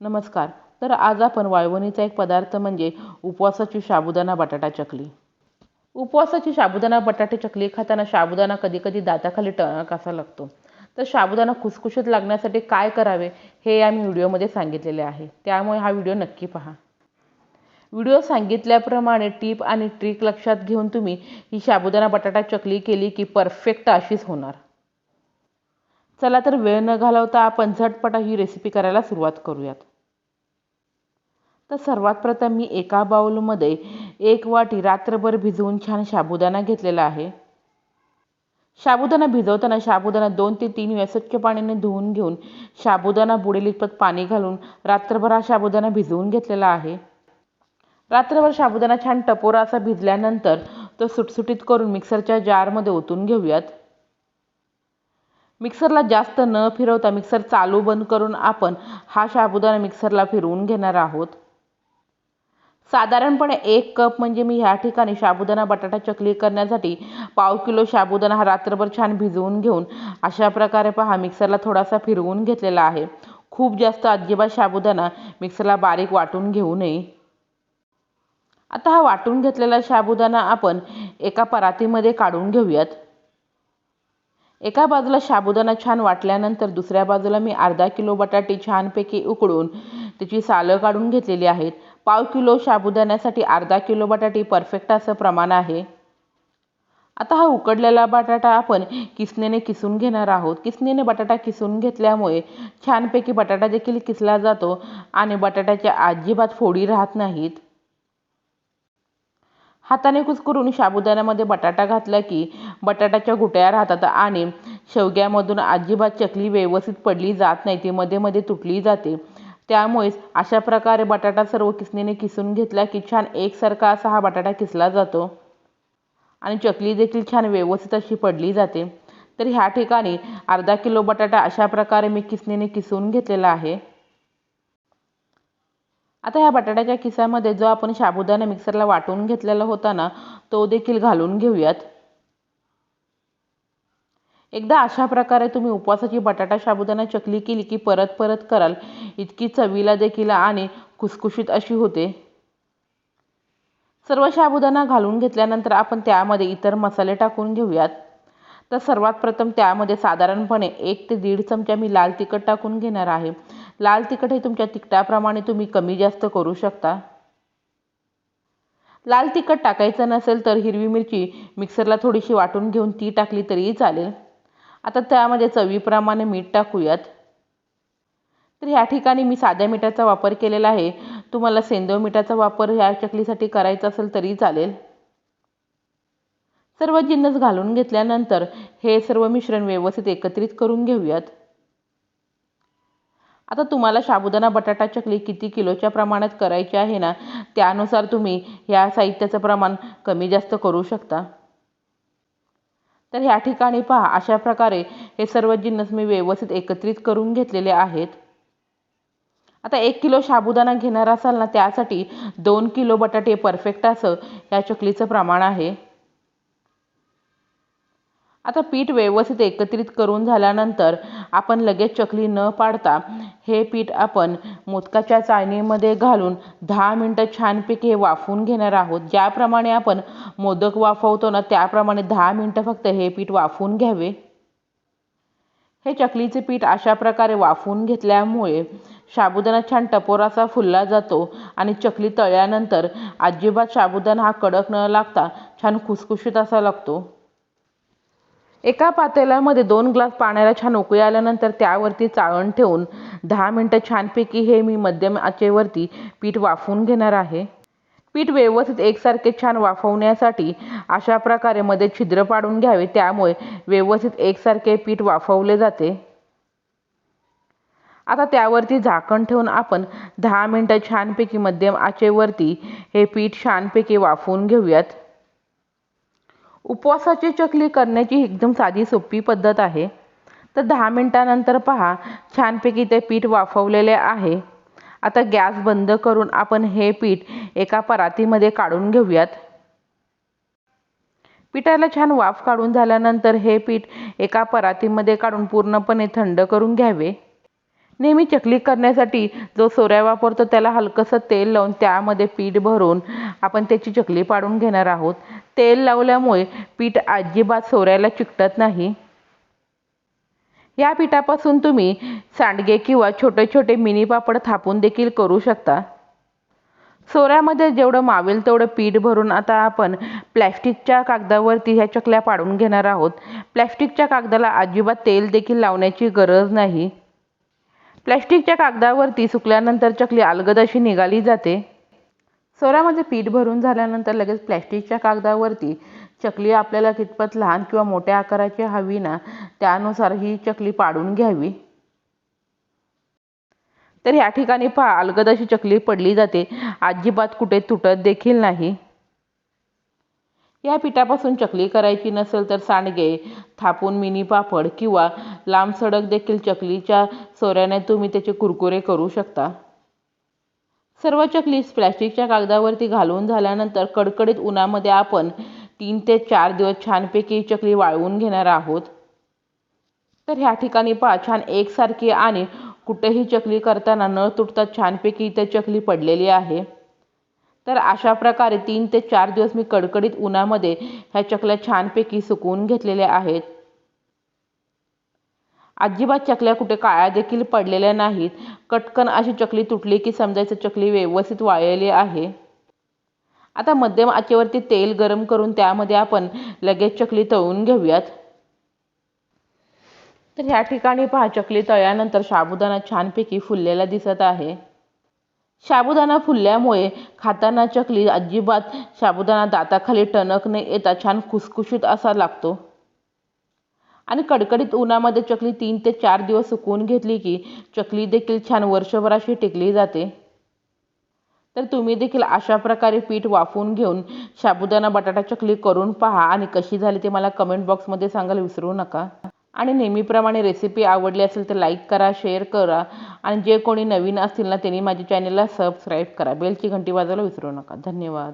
नमस्कार. तर आज आपण वाळवणीचा एक पदार्थ म्हणजे उपवासाची साबुदाणा बटाटा चकली. उपवासाची साबुदाणा बटाटे चकली खाताना साबुदाणा कधी कधी दाताखाली टणक असा लागतो? तर साबुदाणा खुसखुशीत लागण्यासाठी काय करावे हे या मी व्हिडिओमध्ये सांगितलेले आहे. त्यामुळे हा व्हिडिओ नक्की पहा. व्हिडिओ सांगितल्याप्रमाणे टीप आणि ट्रिक लक्षात घेऊन तुम्ही ही साबुदाणा बटाटा चकली केली की परफेक्ट अशीच होणार. चला तर वेळ न घालवता आपण झटपटा ही रेसिपी करायला सुरुवात करूयात. तर सर्वात प्रथम मी एका बाऊलमध्ये एक वाटी रात्रभर भिजवून छान साबुदाणा घेतलेला आहे. साबुदाणा भिजवताना साबुदाणा दोन ते तीन वेळा स्वच्छ पाण्याने धुवून घेऊन साबुदाणा बुडेल इतपत पाणी घालून रात्रभर हा साबुदाणा भिजवून घेतलेला आहे. रात्रभर साबुदाणा छान टपोरा असा भिजल्यानंतर तो सुटसुटीत करून मिक्सरच्या जारमध्ये ओतून घेऊयात. मिक्सरला जास्त न फिरवता मिक्सर चालू बंद करून आपण हा साबुदाणा मिक्सरला फिरवून घेणार आहोत. साधारणपणे एक कप म्हणजे मी ह्या ठिकाणी साबुदाणा बटाटा चकली करण्यासाठी पाव किलो साबुदाणा हा रात्रभर छान भिजवून घेऊन अशा प्रकारे पहा मिक्सरला थोडासा फिरवून घेतलेला आहे. खूप जास्त अजिबात साबुदाणा मिक्सरला बारीक वाटून घेऊ नये. आता हा वाटून घेतलेला साबुदाणा आपण एका परातीमध्ये काढून घेऊयात. एका बाजूला साबुदाणा छान वाटल्यानंतर दुसऱ्या बाजूला मी अर्धा किलो बटाटे छानपैकी उकडून त्याची सालं काढून घेतलेली आहेत. पाव किलो साबुदाण्यासाठी अर्धा किलो बटाटे परफेक्ट असं प्रमाण आहे. आता हा उकडलेला बटाटा आपण किसनेने किसून घेणार आहोत. किसनेने बटाटा किसून घेतल्यामुळे छानपैकी बटाटा देखील किसला जातो आणि बटाट्याच्या अजिबात फोडी राहत नाहीत. हाताने कुस्करून साबुदाण्यामध्ये बटाटा घातला की बटाट्याच्या गुटया राहतात आणि शेवग्यामधून अजिबात चकली व्यवस्थित पडली जात नाही. ती मध्ये मध्ये तुटली जाते. त्यामुळेच अशा प्रकारे बटाटा सर्व किसणीने किसून घेतला की छान एकसारखा असा हा बटाटा किसला जातो. आणि चकली देखील छान व्यवस्थित अशी पडली जाते. तर ह्या ठिकाणी अर्धा किलो बटाटा अशा प्रकारे मी किसणीने किसून घेतलेला आहे. आता ह्या बटाट्याच्या किसामध्ये जो आपण साबुदाणा मिक्सरला वाटून घेतलेला होता ना तो देखील घालून घेऊयात. एकदा अशा प्रकारे तुम्ही उपवासाची बटाटा साबुदाणा चकली केली की परत परत कराल इतकी चवीला देखील आणि खुसखुशीत अशी होते. सर्व साबुदाणा घालून घेतल्यानंतर आपण त्यामध्ये इतर मसाले टाकून घेऊयात. तर सर्वात प्रथम त्यामध्ये साधारणपणे एक ते दीड चमचा मी लाल तिखट टाकून घेणार आहे. लाल तिखट हे तुमच्या तिखटाप्रमाणे तुम्ही कमी जास्त करू शकता. लाल तिखट टाकायचं नसेल तर हिरवी मिरची मिक्सरला थोडीशी वाटून घेऊन ती टाकली तरीही चालेल. आता त्यामध्ये चवीप्रमाणे मीठ टाकूयात. तर ह्या ठिकाणी मी साध्या मिठाचा वापर केलेला आहे. तुम्हाला सेंदव मिठाचा वापर ह्या चकलीसाठी करायचा असेल तरी चालेल. सर्व जिन्नस घालून घेतल्यानंतर हे सर्व मिश्रण व्यवस्थित एकत्रित करून घेऊयात. आता तुम्हाला साबुदाणा बटाटा चकली किती किलोच्या प्रमाणात करायची आहे ना त्यानुसार तुम्ही ह्या साहित्याचं प्रमाण कमी जास्त करू शकता. तर ह्या ठिकाणी पहा अशा प्रकारे हे सर्व जिन्नस मी व्यवस्थित एकत्रित करून घेतलेले आहेत. आता एक किलो साबुदाणा घेणार असाल ना त्यासाठी दोन किलो बटाटे परफेक्ट असं या चकलीचं प्रमाण आहे. आता पीठ व्यवस्थित एकत्रित करून झाल्यानंतर आपण लगेच चकली न पाडता हे पीठ आपण मोदकाच्या चाळणीमध्ये घालून दहा मिनटं छानपैकी हे वाफवून घेणार आहोत. ज्याप्रमाणे आपण मोदक वाफवतो ना त्याप्रमाणे दहा मिनटं फक्त हे पीठ वाफवून घ्यावे. हे चकलीचे पीठ अशा प्रकारे वाफवून घेतल्यामुळे साबुदाणा छान टपोरासा फुलला जातो आणि चकली तळल्यानंतर अजिबात साबुदाणा हा कडक न लागता छान खुसखुशीत असा लागतो. एका पातेल्यामध्ये दोन ग्लास पाण्याला छान उकळी आल्यानंतर त्यावरती चाळण ठेवून दहा मिनटं छानपैकी हे मी मध्यम आचेवरती पीठ वाफवून घेणार आहे. पीठ व्यवस्थित एकसारखे छान वाफवण्यासाठी अशा प्रकारे मध्ये छिद्र पाडून घ्यावे त्यामुळे व्यवस्थित एकसारखे पीठ वाफवले जाते. आता त्यावरती झाकण ठेवून आपण दहा मिनटं छानपैकी मध्यम आचेवरती हे पीठ छानपैकी वाफवून घेऊयात. उपवासाची चकली करण्याची एकदम साधी सोपी पद्धत आहे. तर दहा मिनटानंतर पहा छानपैकी ते पीठ वाफवलेले आहे. आता गॅस बंद करून आपण हे पीठ एका परातीमध्ये काढून घेऊयात. पिठाला छान वाफ काढून झाल्यानंतर हे पीठ एका परातीमध्ये काढून पूर्णपणे थंड करून घ्यावे. नेहमी चकली करण्यासाठी जो सोऱ्या वापरतो त्याला हलकंसं तेल लावून त्यामध्ये पीठ भरून आपण त्याची चकली पाडून घेणार आहोत. तेल लावल्यामुळे पीठ अजिबात सोऱ्याला चिकटत नाही. या पिठापासून तुम्ही सांडगे किंवा छोटे छोटे मिनी पापड थापून देखील करू शकता. सोऱ्यामध्ये जेवढं मावेल तेवढं पीठ भरून आता आपण प्लॅस्टिकच्या कागदावरती ह्या चकल्या पाडून घेणार आहोत. प्लॅस्टिकच्या कागदाला अजिबात तेल देखील लावण्याची गरज नाही. प्लॅस्टिकच्या कागदावरती सुकल्यानंतर चकली अलगद अशी निघाली जाते. सोऱ्यामध्ये पीठ भरून झाल्यानंतर लगेच प्लॅस्टिकच्या कागदावरती चकली आपल्याला कितपत लहान किंवा मोठ्या आकाराची हवी ना त्यानुसार ही चकली पाडून घ्यावी. तर ह्या ठिकाणी पहा अलगद अशी चकली पडली जाते. अजिबात कुठे तुटत देखील नाही. या पिठापासून चकली करायची नसेल तर सांडगे थापून मिनी पापड किंवा लांब सडक देखील चकलीच्या सोऱ्याने तुम्ही त्याचे कुरकुरे करू शकता. सर्व चकली प्लॅस्टिकच्या कागदावरती घालून झाल्यानंतर कडकडीत उन्हामध्ये आपण तीन ते चार दिवस छानपैकी चकली वाळवून घेणार आहोत. तर ह्या ठिकाणी पहा छान एकसारखी आणि कुठेही चकली करताना न तुटता छानपैकी इथे चकली पडलेली आहे. तर अशा प्रकारे तीन ते चार दिवस मी कडकडीत उन्हामध्ये ह्या चकल्या छानपैकी सुकवून घेतलेल्या आहेत. अजिबात चकल्या कुठे काळ्या देखील पडलेल्या नाहीत. कटकन अशी चकली तुटली की समजायचं चकली व्यवस्थित वाळलेली आहे. आता मध्यम आचेवरती तेल गरम करून त्यामध्ये आपण लगेच चकली तळून घेऊयात. तर ह्या ठिकाणी पहा चकली तळल्यानंतर साबुदाणा छानपैकी फुललेला दिसत आहे. साबुदाणा फुलल्यामुळे खाताना चकली अजिबात साबुदाणा दाताखाली टणक न येता छान खुसखुशीत असा लागतो. आणि कडकडीत उन्हामध्ये चकली तीन ते चार दिवस सुकवून घेतली की चकली देखील छान वर्षभर अशी टिकली जाते. तर तुम्ही देखील अशा प्रकारे पीठ वाफवून घेऊन साबुदाणा बटाटा चकली करून पहा आणि कशी झाली ते मला कमेंट बॉक्समध्ये सांगायला विसरू नका. आणि नेहमीप्रमाणे रेसिपी आवडली असेल तर लाईक करा शेअर करा आणि जे कोणी नवीन असतील ना त्यांनी माझ्या चॅनलला सबस्क्राईब करा. बेलची घंटी वाजवायला विसरू नका. धन्यवाद.